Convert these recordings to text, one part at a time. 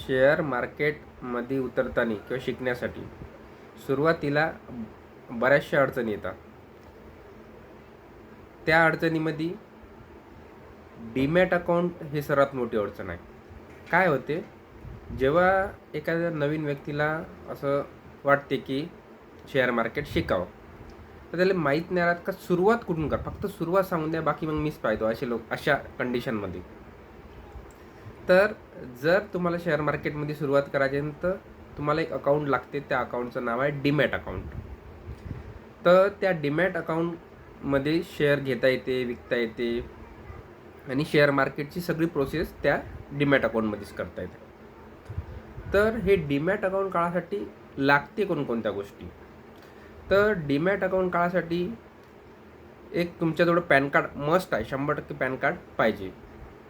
Share मार्केटमध्ये उतरताना किंवा शिकण्यासाठी सुरुवातीला बऱ्याचशा अडचणी येतात. त्या अडचणीमध्ये डीमॅट अकाउंट हे सर्वात मोठी अडचण आहे. काय होते? जेव्हा एखाद्या नवीन व्यक्तीला असं वाटते की शेअर मार्केट शिकावं तर त्याला माहीत नाही राहत का सुरुवात कुठून कर? फक्त सुरुवात सांगून द्या बाकी मग मीच पाहतो असे लोक अशा कंडिशनमध्ये तर जर तुम्हाला शेअर मार्केटमध्ये सुरुवात करायची तर तुम्हाला एक अकाउंट लागते. त्या अकाउंटचं नाव आहे डीमॅट अकाउंट तर त्या डीमॅट अकाउंटमध्ये शेअर घेता येते विकता येते आणि शेअर मार्केटची सगळी प्रोसेस त्या डीमॅट अकाउंटमध्येच करता येते. तर हे डीमॅट अकाउंट काळासाठी लागते कोणकोणत्या गोष्टी? तर डीमॅट अकाउंट काळासाठी एक तुमच्याजवळ पॅन कार्ड मस्ट आहे. शंभर टक्के पॅन कार्ड पाहिजे.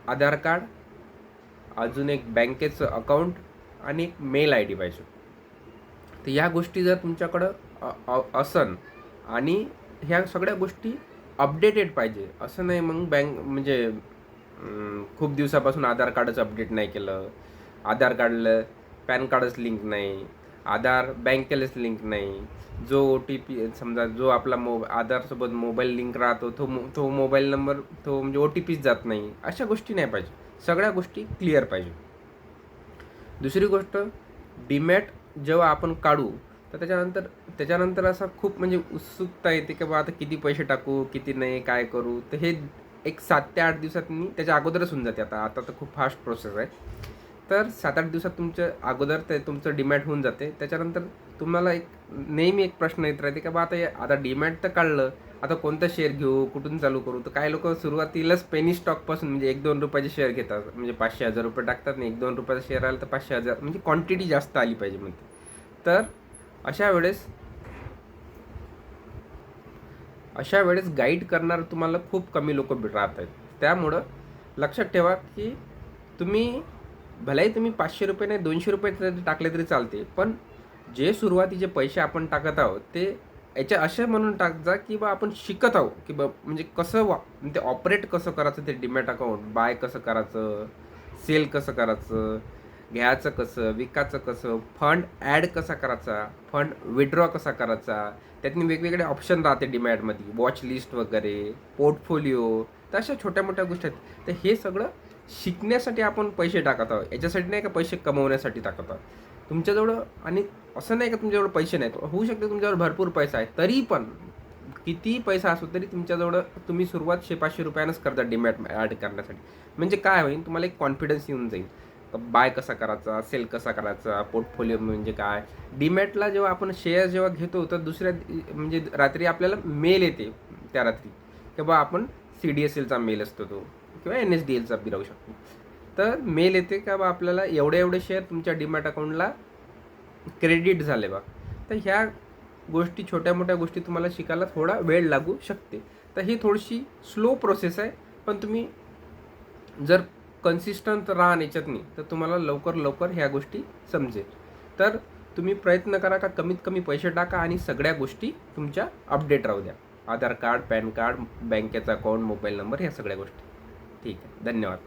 आधार कार्ड अजून एक बँकेचं अकाउंट आणि एक मेल आय डी पाहिजे. तर ह्या गोष्टी जर तुमच्याकडं असन आणि ह्या सगळ्या गोष्टी अपडेटेड पाहिजे असं नाही मग बँक म्हणजे खूप दिवसापासून आधार कार्डच अपडेट नाही केलं आधार कार्डलं पॅन कार्डच लिंक नाही आधार बँकेलाच लिंक नाही जो ओ टी पी समजा जो आपला मोब आधारसोबत मोबाईल लिंक राहतो तो मो तो मोबाईल नंबर तो म्हणजे ओ टी पीच जात नाही अशा गोष्टी नाही पाहिजे. सगळ्या गोष्टी क्लिअर पाहिजे. दुसरी गोष्ट डीमॅट जेव्हा आपण काढू तर त्याच्यानंतर त्याच्यानंतर असा खूप म्हणजे उत्सुकता येते की बाबा आता किती पैसे टाकू किती नाही काय करू? तर हे एक सात ते आठ दिवसात मी त्याच्या अगोदरच होऊन जाते. आता आता तर खूप फास्ट प्रोसेस आहे. तर सात आठ दिवसात तुमचं अगोदर ते तुमचं डिमॅट होऊन जाते. त्याच्यानंतर तुम्हाला एक नेहमी एक प्रश्न येत राहते की बा आता आता डिमॅट तर काढलं आता कोणता शेअर घेऊ? कुठून चालू करू? तर काही लोक सुरुवातीला पेनी स्टॉकपासून म्हणजे एक दोन रुपयाचे शेअर घेतात. म्हणजे पाचशे हजार रुपये टाकतात नाही एक दोन रुपयाचा शेअर आला तर पाचशे हजार. म्हणजे क्वांटिटी जास्त आली पाहिजे म्हणते तर अशा वेळेस अशा वेळेस गाईड करणार तुम्हाला खूप कमी लोक राहत आहेत. त्यामुळं लक्षात ठेवा की तुम्ही भलेही तुम्ही पाचशे रुपये नाही दोनशे रुपये तरी टाकले तरी चालते. पण जे सुरुवातीचे पैसे आपण टाकत आहोत ते याच्या असे म्हणून टाक जा की बा आपण शिकत आहोत. की बा म्हणजे कसं वा म्हणजे ते ऑपरेट कसं करायचं ते डिमॅट अकाउंट बाय कसं करायचं सेल कसं करायचं घ्यायचं कसं विकायचं कसं फंड ॲड कसा करायचा फंड विड्रॉ कसा करायचा त्यातनी वेगवेगळे ऑप्शन राहते डिमॅटमध्ये वॉच लिस्ट वगैरे पोर्टफोलिओ तर अशा छोट्या मोठ्या गोष्टी आहेत. तर हे सगळं शिकण्यासाठी आपण पैसे टाकत आहोत. याच्यासाठी नाही का पैसे कमवण्यासाठी टाकत आहोत. तुमच्याजवळ आणि असं नाही का तुमच्याजवळ पैसे नाहीत. होऊ शकते तुमच्यावर भरपूर पैसा आहे. तरी पण किती पैसा असो तरी तुमच्याजवळ तुम्ही सुरुवात शे पाचशे रुपयानंच करता डिमॅट ॲड करण्यासाठी. म्हणजे काय होईल? तुम्हाला एक कॉन्फिडन्स येऊन जाईल. बाय कसा करायचा? सेल कसा करायचा? पोर्टफोलिओ म्हणजे काय? डीमॅटला जेव्हा आपण शेअर जेव्हा घेतो तर दुसऱ्या म्हणजे रात्री आपल्याला मेल येते त्या रात्री. की आपण सी डी एस एलचा मेल असतो तो. किंवा एन एस डी एलचा बी राहू शकतो. तर मेल येते का बा आपल्याला एवढे एवढे शेअर तुमच्या डीमॅट अकाउंटला क्रेडिट झाले बा. तर ह्या गोष्टी छोट्या मोठ्या गोष्टी तुम्हाला शिकायला थोडा वेळ लागू शकते. तर ही थोडीशी स्लो प्रोसेस आहे पण तुम्ही जर कन्सिस्टंट राहा याच्यातनी तर तुम्हाला लवकर लवकर ह्या गोष्टी समजेल. तर तुम्ही प्रयत्न करा का कमीत कमी पैसे टाका आणि सगळ्या गोष्टी तुमच्या अपडेट राहू द्या. आधार कार्ड पॅन कार्ड बँकेचा अकाउंट मोबाईल नंबर ह्या सगळ्या गोष्टी. ठीक आहे. धन्यवाद.